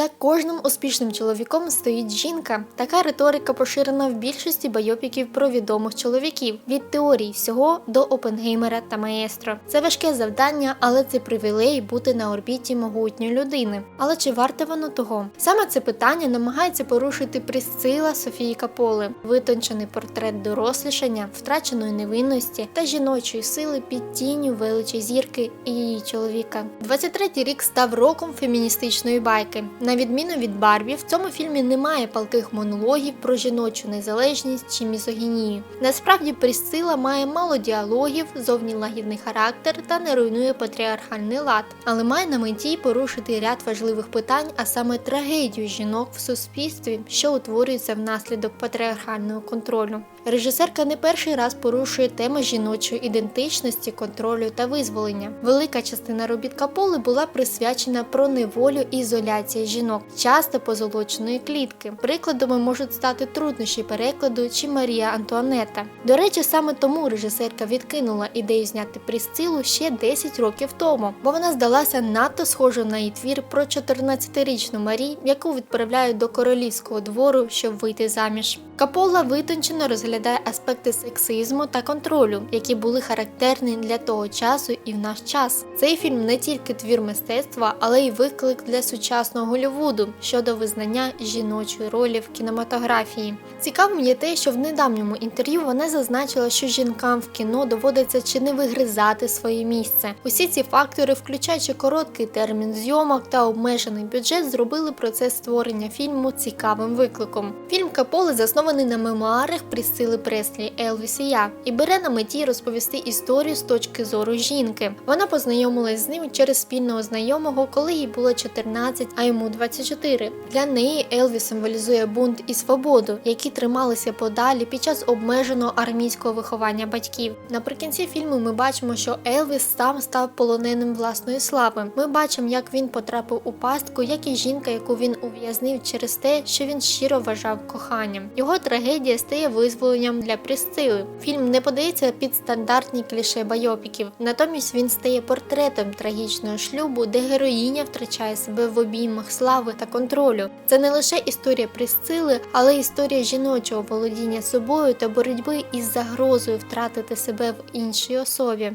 За кожним успішним чоловіком стоїть жінка. Така риторика поширена в більшості байопіків про відомих чоловіків від теорії всього до Опенгеймера та Маестро. Це важке завдання, але це привілей бути на орбіті могутньої людини. Але чи варте воно того? Саме це питання намагається порушити Присцила Софії Каполи, витончений портрет дорослішання, втраченої невинності та жіночої сили під тінню величі зірки і її чоловіка. 23-й рік став роком феміністичної байки. На відміну від Барбі, в цьому фільмі немає палких монологів про жіночу незалежність чи мізогінію. Насправді Присцила має мало діалогів, зовні лагідний характер та не руйнує патріархальний лад, але має на меті порушити ряд важливих питань, а саме трагедію жінок в суспільстві, що утворюється внаслідок патріархального контролю. Режисерка не перший раз порушує теми жіночої ідентичності, контролю та визволення. Велика частина робіт Каполи була присвячена про неволю і ізоляції жінок, часто позолоченої клітки. Прикладами можуть стати труднощі перекладу чи Марія Антуанета. До речі, саме тому режисерка відкинула ідею зняти Присцилу ще 10 років тому, бо вона здалася надто схожою на її твір про 14-річну Марі, яку відправляють до королівського двору, щоб вийти заміж. Капола витончено розглядає аспекти сексизму та контролю, які були характерні для того часу і в наш час. Цей фільм не тільки твір мистецтва, але й виклик для сучасного Голлівуду щодо визнання жіночої ролі в кінематографії. Цікавим є те, що в недавньому інтерв'ю вона зазначила, що жінкам в кіно доводиться чи не вигризати своє місце. Усі ці фактори, включаючи короткий термін зйомок та обмежений бюджет, зробили процес створення фільму цікавим викликом. Фільм Каполи заснований на мемуарах Прісцили Преслі Елвіс і я і бере на меті розповісти історію з точки зору жінки. Вона познайомилась з ним через спільного знайомого, коли їй було 14, а йому 24. Для неї Елвіс символізує бунт і свободу, які трималися подалі під час обмеженого армійського виховання батьків. Наприкінці фільму ми бачимо, що Елвіс сам став полоненим власної слави. Ми бачимо, як він потрапив у пастку, як і жінка, яку він ув'язнив через те, що він щиро вважав коханням. Його трагедія стає визволенням для Присцили. Фільм не подається під стандартні кліше байопіків, натомість він стає портретом трагічного шлюбу, де героїня втрачає себе в обіймах слави та контролю. Це не лише історія Присцили, але історія жіночого володіння собою та боротьби із загрозою втратити себе в іншій особі.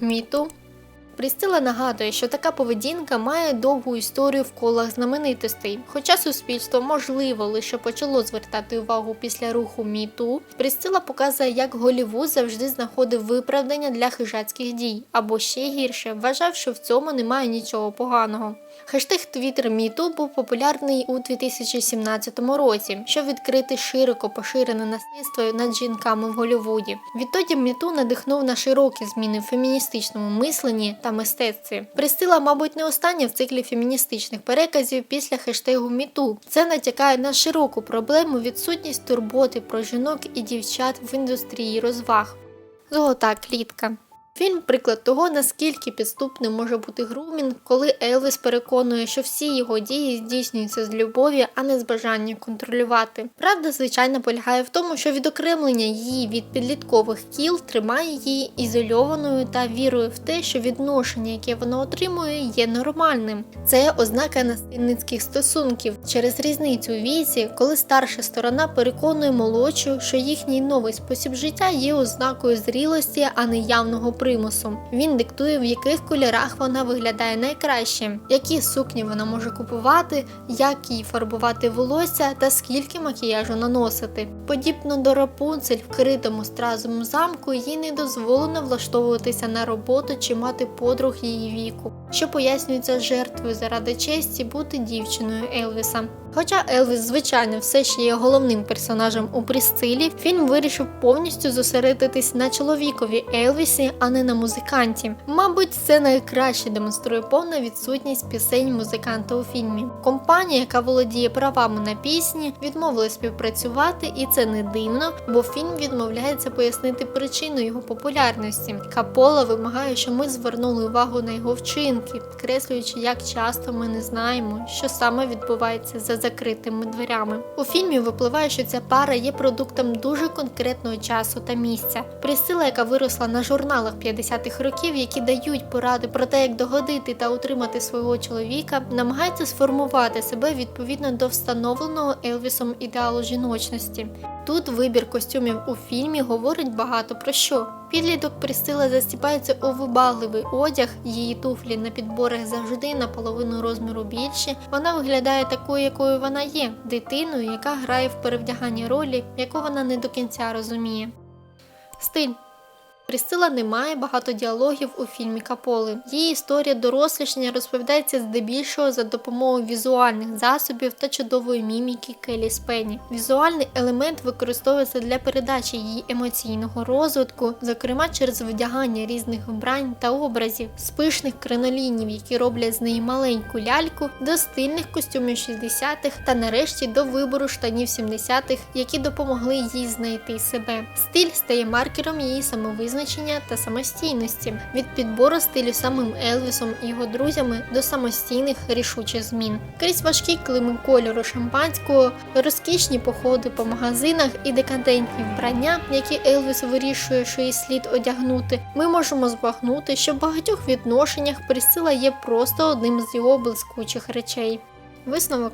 Міту Прістила нагадує, що така поведінка має довгу історію в колах знаменитостей. Хоча суспільство, можливо, лише почало звертати увагу після руху Міту, Прістила показує, як Голівуд завжди знаходив виправдання для хижацьких дій, або ще гірше, вважав, що в цьому немає нічого поганого. Хештег Twitter Міту був популярний у 2017 році, щоб відкрити широко поширене насильство над жінками в Голлівуді. Відтоді Міту надихнув на широкі зміни в феміністичному мисленні та мистецтві. Присила, мабуть, не остання в циклі феміністичних переказів після хештегу Міту. Це натякає на широку проблему відсутність турботи про жінок і дівчат в індустрії розваг. Золота клітка. Фільм приклад того, наскільки підступним може бути грумінг, коли Елвіс переконує, що всі його дії здійснюються з любові, а не з бажання контролювати. Правда, звичайно, полягає в тому, що відокремлення її від підліткових кіл тримає її ізольованою та вірою в те, що відношення, яке вона отримує, є нормальним. Це ознака насильницьких стосунків через різницю у віці, коли старша сторона переконує молодшу, що їхній новий спосіб життя є ознакою зрілості, а не явного примусу. Він диктує, в яких кольорах вона виглядає найкраще, які сукні вона може купувати, як їй фарбувати волосся та скільки макіяжу наносити. Подібно до Рапунцель, вкритому стразом замку, їй не дозволено влаштовуватися на роботу чи мати подруг її віку, що пояснюється жертвою заради честі бути дівчиною Елвіса. Хоча Елвіс, звичайно, все ще є головним персонажем у Присцилі, фільм вирішив повністю зосередитись на чоловікові Елвісі, а не на музиканті. Мабуть, це найкраще демонструє повна відсутність пісень музиканта у фільмі. Компанія, яка володіє правами на пісні, відмовилась співпрацювати, і це не дивно, бо фільм відмовляється пояснити причину його популярності. Капола вимагає, щоб ми звернули увагу на його вчинок. Стосунки, підкреслюючи, як часто ми не знаємо, що саме відбувається за закритими дверями. У фільмі випливає, що ця пара є продуктом дуже конкретного часу та місця. Присила, яка виросла на журналах 50-х років, які дають поради про те, як догодити та утримати свого чоловіка, намагається сформувати себе відповідно до встановленого Елвісом ідеалу жіночності. Тут вибір костюмів у фільмі говорить багато про що. Підліток Присила застіпається у вибагливий одяг, її туфлі на підборах завжди наполовину розміру більші. Вона виглядає такою, якою вона є, дитиною, яка грає в перевдяганні ролі, яку вона не до кінця розуміє. Стиль Присила не має багато діалогів у фільмі Каполи. Її історія дорослішання розповідається здебільшого за допомогою візуальних засобів та чудової міміки Келі Спенні. Візуальний елемент використовується для передачі її емоційного розвитку, зокрема через вдягання різних вбрань та образів, з пишних кринолінів, які роблять з неї маленьку ляльку, до стильних костюмів 60-х та нарешті до вибору штанів 70-х, які допомогли їй знайти себе. Стиль стає маркером її самовизначення та самостійності від підбору стилю самим Елвісом і його друзями до самостійних рішучих змін. Крізь важкі клими кольору шампанського, розкішні походи по магазинах і декадентні вбрання, які Елвіс вирішує, що їй слід одягнути, ми можемо збагнути, що в багатьох відношеннях присила є просто одним з його блискучих речей. Висновок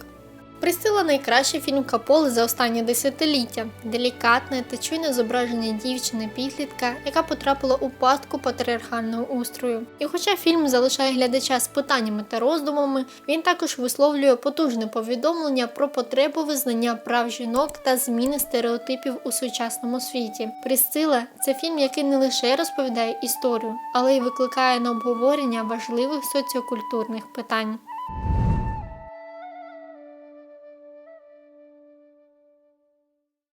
Присила найкращий фільм Каполи за останнє десятиліття, делікатне та чуйне зображення дівчини-підлітка, яка потрапила у пастку патріархального устрою. І хоча фільм залишає глядача з питаннями та роздумами, він також висловлює потужне повідомлення про потребу визнання прав жінок та зміни стереотипів у сучасному світі. Присила це фільм, який не лише розповідає історію, але й викликає на обговорення важливих соціокультурних питань.